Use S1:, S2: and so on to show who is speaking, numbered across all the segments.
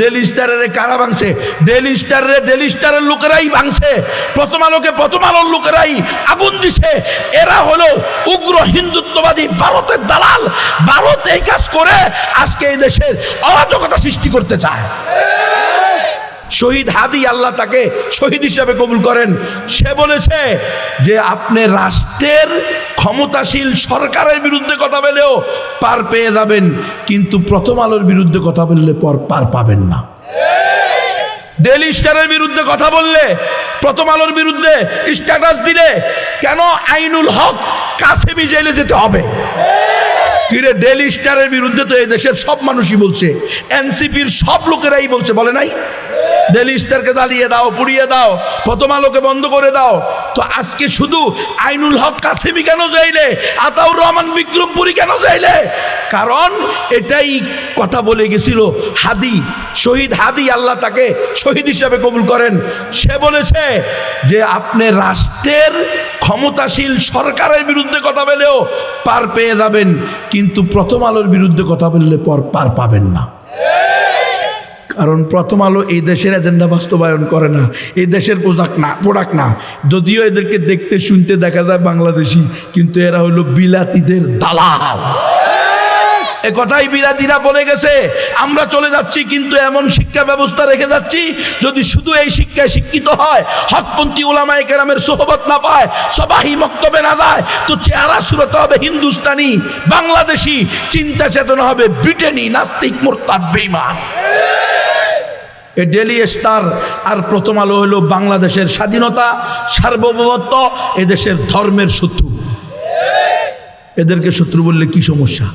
S1: Daily স্টারের কারা ভাঙছে? ডেলি স্টারের ডেলি স্টারের লোকেরাই ভাঙছে। প্রথম আলোকে প্রথম আলোর লোকেরাই আগুন দিছে। এরা হলো উগ্র হিন্দুত্ববাদী ভারতের দালাল। ভারত এই কাজ করে আজকে এই দেশের অরাজকতা সৃষ্টি করতে চায়। শহীদ হাদি আল্লাহ তাকে শহীদ হিসাবে কবুল করেন। সে বলেছে যে, আপনি রাষ্ট্রের ক্ষমতাশীল সরকারের বিরুদ্ধে কথা বলেও পার পেয়ে যাবেন, কিন্তু প্রথম আলোর বিরুদ্ধে কথা বললে পর পার পাবেন না। ডেলি স্টারের বিরুদ্ধে কথা বললে, প্রথম আলোর বিরুদ্ধে স্ট্যাটাস দিলে কেন আইনুল হক কাছেমি জেলে যেতে হবে? কিরে ডেলি স্টারের বিরুদ্ধে তো এই দেশের সব মানুষই বলছে এনসিপির সব লোকেরাই বলছে, বলে নাই? ডেলি স্টারকে জ্বালিয়ে দাও, পুড়িয়ে দাও, প্রথম আলোকে বন্ধ করে দাও। তো আজকে শুধু আইনুল হক কাসেমি কেন যাইলে আতাউর রহমান বিক্রমপুরী কেন যাইলে কারণ এটাই কথা বলে গেছিল হাদি, শহীদ হাদি আল্লাহ তাকে শহীদ হিসাবে কবুল করেন। সে বলেছে যে আপনি রাষ্ট্রের ক্ষমতাশীল সরকারের বিরুদ্ধে কথা বলেও পার পেয়ে যাবেন, কিন্তু প্রথম আলোর বিরুদ্ধে কথা বললে পর পার পাবেন না। কারণ প্রথম আলো এই দেশের এজেন্ডা বাস্তবায়ন করে না। এই দেশের পোশাক না প্রোডাক্ট না। যদিও এদেরকে দেখতে, শুনতে দেখা যায় বাংলাদেশি, কিন্তু এরা হলো বিলাতিদের দালাল। এ কথাই বিরাতিরা বলে গেছে, আমরা চলে যাচ্ছি, কিন্তু এমন শিক্ষা ব্যবস্থা রেখে যাচ্ছি, যদি শুধু এই শিক্ষায় শিক্ষিত হয়, হকপন্থী ওলামায় কেরামের সোহবত না পায় সবাই মক্তবে না যায়, তো চেহারা সুরত হবে হিন্দুস্তানি, বাংলাদেশি, চিন্তা চেতনা হবে ব্রিটেনি, নাস্তিক, মোরতাদ বেইমান এ ডেলি স্টার আর প্রথম আলো হলো বাংলাদেশের স্বাধীনতা, সার্বভৌমত্ব, এদেশের ধর্মের শত্রু। এদেরকে শত্রু বললে কি সমস্যা?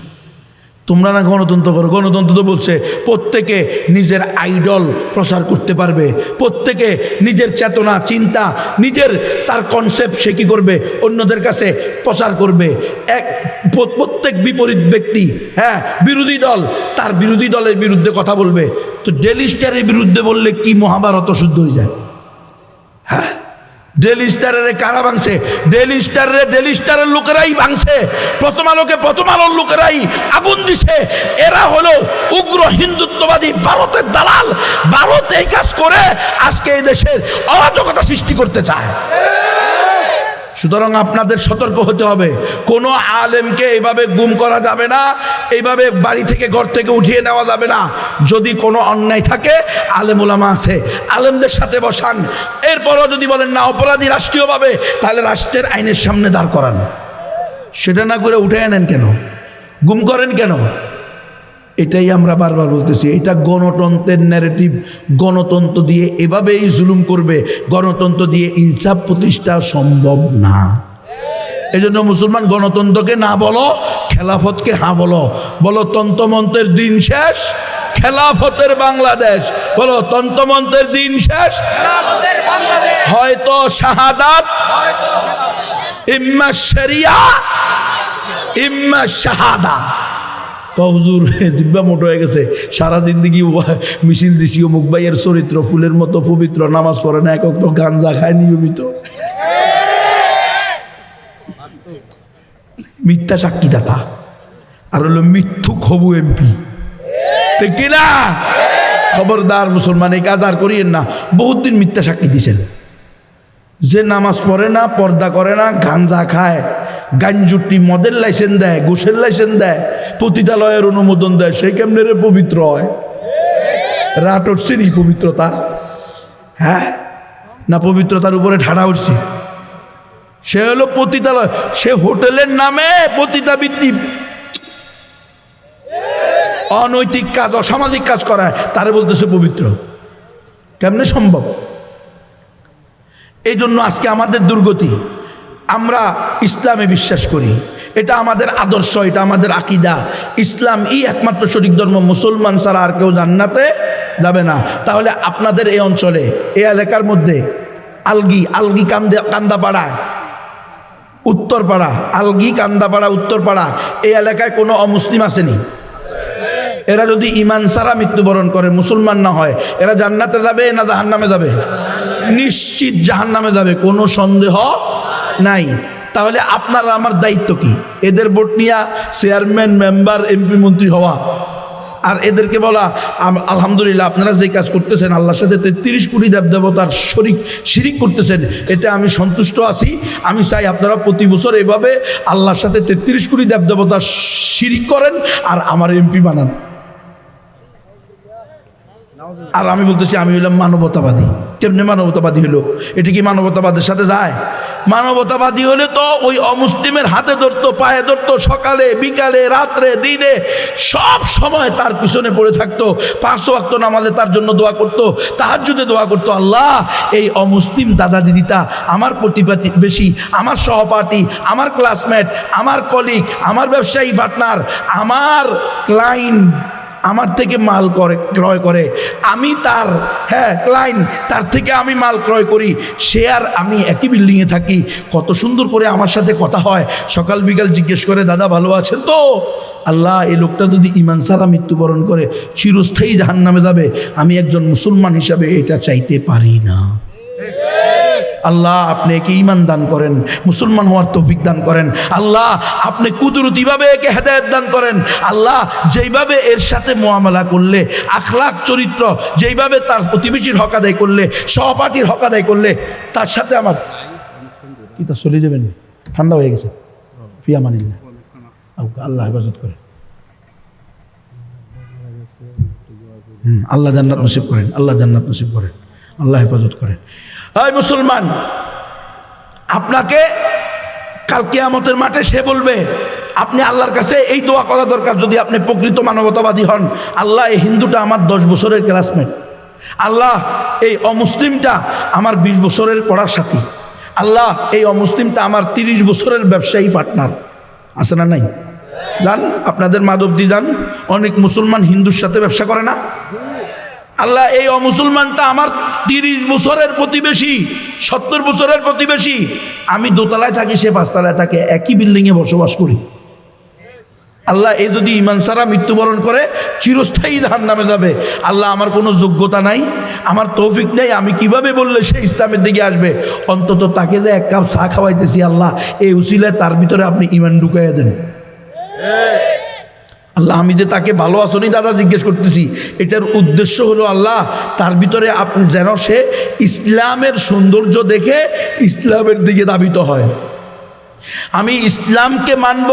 S1: তোমরা না গণতন্ত্র করো? গণতন্ত্র তো বলছে প্রত্যেকে নিজের আইডল প্রচার করতে পারবে। প্রত্যেকে নিজের চেতনা, চিন্তা, নিজের তার কনসেপ্ট সে কী করবে? অন্যদের কাছে প্রচার করবে। এক, প্রত্যেক বিপরীত ব্যক্তি হ্যাঁ বিরোধী দল, তার বিরোধী দলের বিরুদ্ধে কথা বলবে। তো ডেলি স্টারের বিরুদ্ধে বললে কি মহাভারত শুদ্ধ হয়ে যায়? হ্যাঁ? ডেলি স্টারের কারা ভাঙছে? ডেলি স্টারের ডেলি স্টারের লোকেরাই ভাঙছে। প্রথম আলোকে প্রথম আলোর লোকেরাই আগুন দিছে। এরা হলো উগ্র হিন্দুত্ববাদী ভারতের দালাল। ভারত এই কাজ করে আজকে এই দেশের অরাজকতা সৃষ্টি করতে চায়। সুতরাং আপনাদের সতর্ক হতে হবে। কোনো আলেমকে এইভাবে গুম করা যাবে না, এইভাবে বাড়ি থেকে ঘর থেকে উঠিয়ে নেওয়া যাবে না। যদি কোনো অন্যায় থাকে, আলেম ওলামা আছে, আলেমদের সাথে বসান। এরপরও যদি বলেন, না, অপরাধী রাষ্ট্রীয়ভাবে, তাহলে রাষ্ট্রের আইনের সামনে দাঁড় করান। সেটা না করে উঠে নেন কেন? গুম করেন কেন? এটাই আমরা বারবার বলতেছি, এটা গণতন্ত্রের ন্যারেটিভ গণতন্ত্র দিয়ে এভাবেই জুলুম করবে, গণতন্ত্র দিয়ে ইনসাফ প্রতিষ্ঠা সম্ভব না। এই জন্য মুসলমান গণতন্ত্রকে না বলো, খেলাফতকে হ্যাঁ বলো। বলো, তন্ত্রমন্ত্রের দিন শেষ, খেলাফতের বাংলাদেশ। বলো, তন্ত্রমন্ত্রের দিন শেষ, হয়তো শাহাদাত, ইম্মা শরিয়া, ইম্মা শাহাদা কহুজুর জিব্বা মোটো হয়ে গেছে। সারা জিন্দগি মিছিল দিছি, ও মুখবাইয়ের চরিত্র, ফুলের মতো পবিত্র, নামাজ পড়ে না একক তো গাঞ্জা খায় নিয়মিত। মিথ্যা সাক্ষী সাক্ষীদাতা, আর হলো মিথ্যুক হবু এমপি। কিনা খবরদার মুসলমান, এই কাজ আর করিয়েন না। বহুত দিন মিথ্যা সাক্ষী দিছেন। যে নামাজ পড়ে না, পর্দা করে না, গাঞ্জা খায়, গাঞ্জুটি মদের লাইসেন্স দেয় গোসের লাইসেন্স দেয় পতিতালয়ের অনুমোদন দেয়, সে কেমনে রে পবিত্র হয়? রাট উঠছে নি পবিত্রতা হ্যাঁ? না পবিত্রতার উপরে ঠাড়া উঠছে? সে হলো পতিতালয়। সে হোটেলের নামে পতিতাবৃত্তি। অনৈতিক কাজ, অসামাজিক কাজ করায়, তারে বলতেছে পবিত্র। কেমনে সম্ভব? এই জন্য আজকে আমাদের দুর্গতি, আমরা ইসলামে বিশ্বাস করি। এটা আমাদের আদর্শ, এটা আমাদের আকিদা। ইসলাম ই একমাত্র শরিক ধর্ম, মুসলমান ছাড়া আর কেউ জান্নাতে যাবে না। তাহলে আপনাদের এই অঞ্চলে, এই এলাকার মধ্যে, আলগি আলগি কান্দা, কান্দাপাড়া, উত্তরপাড়া, আলগি, কান্দাপাড়া, উত্তরপাড়া, এই এলাকায় কোনো অমুসলিম আসেনি। এরা যদি ইমান সারা মৃত্যুবরণ করে, মুসলমান না হয়, এরা জান্নাতে যাবে না জাহান্নামে যাবে? নিশ্চিত জাহান্নামে যাবে, কোনো সন্দেহ নাই। তাহলে আপনার আমার দায়িত্ব কি? এদের ভোট নিয়ে চেয়ারম্যান মেম্বার এমপি মন্ত্রী হওয়া। আর এদেরকে বলা আলহামদুলিল্লাহ, আপনারা যে কাজ করতেছেন, আল্লাহর সাথে তেত্রিশ কোটি দেব দেবতার শরিক শিরিক করতেছেন, এতে আমি সন্তুষ্ট আছি। আমি চাই আপনারা প্রতি বছর এভাবে আল্লাহর সাথে তেত্রিশ কোটি দেব দেবতার শিরিক করেন আর আমার এমপি বানান। আর আমি বলতেছি, আমি হইলাম মানবতাবাদী। কেমনে মানবতাবাদী হলো এটা কি মানবতাবাদের সাথে যায়? মানবতাবাদী হলে তো ওই অমুসলিমের হাতে ধরতো, পায়ে ধরতো, সকালে, বিকালে, রাত্রে, দিনে, সব সময় তার পিছনে পড়ে থাকতো, পাঁচশো ওয়াক্ত নামাজে তার জন্য দোয়া করতো তাহার যদি দোয়া করতো, আল্লাহ, এই অমুসলিম দাদা দিদিতা আমার প্রতিপাতি বেশি, আমার সহপাঠী, আমার ক্লাসমেট আমার কলিগ আমার ব্যবসায়ী পার্টনার আমার ক্লায়েন্ট আমার থেকে মাল করে, ক্রয় করে। আমি তার হ্যাঁ ক্লাইন তার থেকে আমি মাল ক্রয় করি। সে আর আমি একই বিল্ডিংয়ে থাকি। কত সুন্দর করে আমার সাথে কথা হয়। সকাল বিকাল জিজ্ঞেস করে, দাদা, ভালো আছেন তো? আল্লাহ, এই লোকটা যদি ইমান সারা মৃত্যুবরণ করে, চিরস্থায়ী জাহান নামে যাবে। আমি একজন মুসলমান হিসাবে এটা চাইতে পারি না। আল্লাহ আপনি একে ইমান দান করেন, মুসলমান হওয়ার তৌফিক দান করেন। আল্লাহ আপনি কুদরতিভাবে একে হেদায়ত দান করেন। আল্লাহ যেইভাবে এর সাথে মোয়ামেলা করলে, আখলাখ চরিত্র যেইভাবে তার প্রতিবেশীর হক আদায় করলে, সহপাঠীর হক আদায় করলে, তার সাথে আমার কি তা চলে যাবেন ঠান্ডা হয়ে গেছে। ফিয়া মানিল্লা আল্লাহ হেফাজত করে। আল্লাহ জান্নাত নসিব করেন, আল্লাহ জান্নাত নসিব করেন, আল্লাহ হেফাজত করেন। হয় মুসলমান, আপনাকে কাল কিয়ামতের মাঠে সে বলবে, আপনি আল্লাহর কাছে এই দোয়া করা দরকার যদি আপনি প্রকৃত মানবতাবাদী হন। আল্লাহ এই হিন্দুটা আমার দশ বছরের ক্লাসমেট আল্লাহ এই অমুসলিমটা আমার বিশ বছরের পড়ার সাথী। আল্লাহ এই অমুসলিমটা আমার তিরিশ বছরের ব্যবসায়ী পার্টনার আছে না নাই? যান আপনাদের মাধবদি যান অনেক মুসলমান হিন্দুর সাথে ব্যবসা করে না? আল্লাহ, এই অমুসলমানটা আমার তিরিশ বছরের প্রতিবেশী, সত্তর বছরের প্রতিবেশী। আমি দোতলায় থাকি, সে পাঁচতলায় থাকে, একই বিল্ডিংয়ে বসবাস করি। আল্লাহ এই যদি ইমান সারা মৃত্যুবরণ করে, চিরস্থায়ী ধান নামে যাবে। আল্লাহ, আমার কোনো যোগ্যতা নাই, আমার তৌফিক নেই, আমি কীভাবে বললে সে ইসলামের দিকে আসবে? অন্তত তাকে যে এক কাপ চা খাওয়াইতেছি আল্লাহ, এই উসিলায় তার ভিতরে আপনি ইমান ঢুকাইয়া দেন। আল্লাহ, আমি যে তাকে ভালো আসনি দাদা জিজ্ঞেস করতেছি। এটার উদ্দেশ্য হলো আল্লাহ, তার ভিতরে আপনি যেন সে ইসলামের সৌন্দর্য দেখে ইসলামের দিকে দাবিত হয়। আমি ইসলামকে মানব,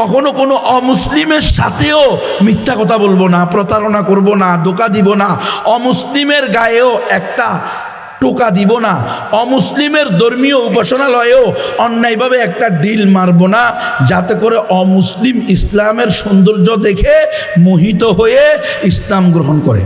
S1: কখনো কোনো অমুসলিমের সাথেও মিথ্যা কথা বলব না, প্রতারণা করব না দোকা দিব না। অমুসলিমের গায়েও একটা টোকা দিব না। অমুসলিমের ধর্মীয় উপাসনালয়েও অন্যায়ভাবে একটা ডিল মারব না, যাতে করে অমুসলিম ইসলামের সৌন্দর্য দেখে মোহিত হয়ে ইসলাম গ্রহণ করে।